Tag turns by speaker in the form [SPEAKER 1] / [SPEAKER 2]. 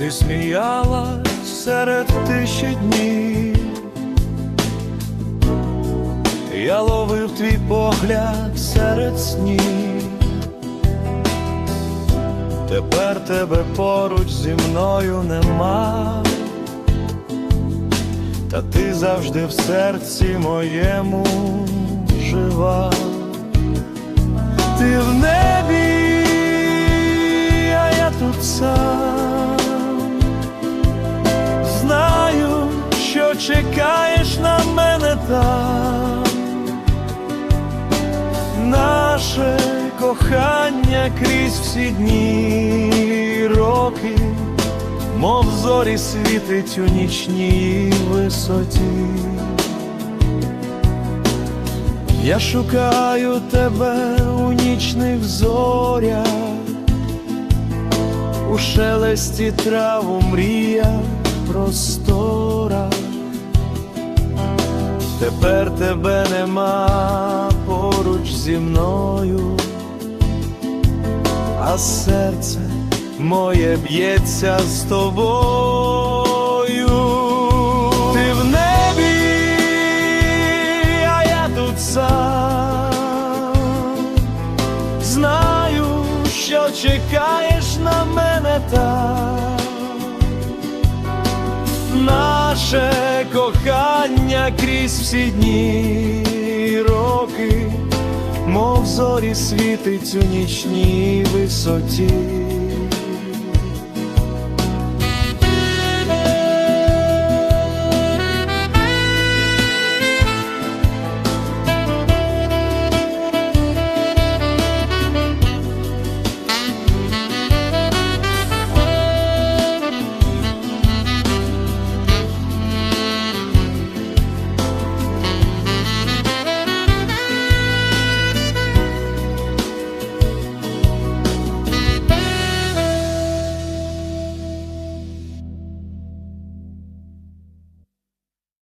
[SPEAKER 1] Ти сміялась серед тиші днів, я ловив твій погляд серед снів. Тепер тебе поруч зі мною нема, та ти завжди в серці моєму жива. Чекаєш на мене там. Наше кохання крізь всі дні роки, мов зорі світить у нічній висоті. Я шукаю тебе у нічних зорях, у шелесті трав, у мріях Тепер тебе нема поруч зі мною, а серце моє б'ється з тобою. Ти в небі, а я тут сам. Знаю, що чекаєш на мене там. Кохання крізь всі дні роки, мов зорі світить у нічній висоті.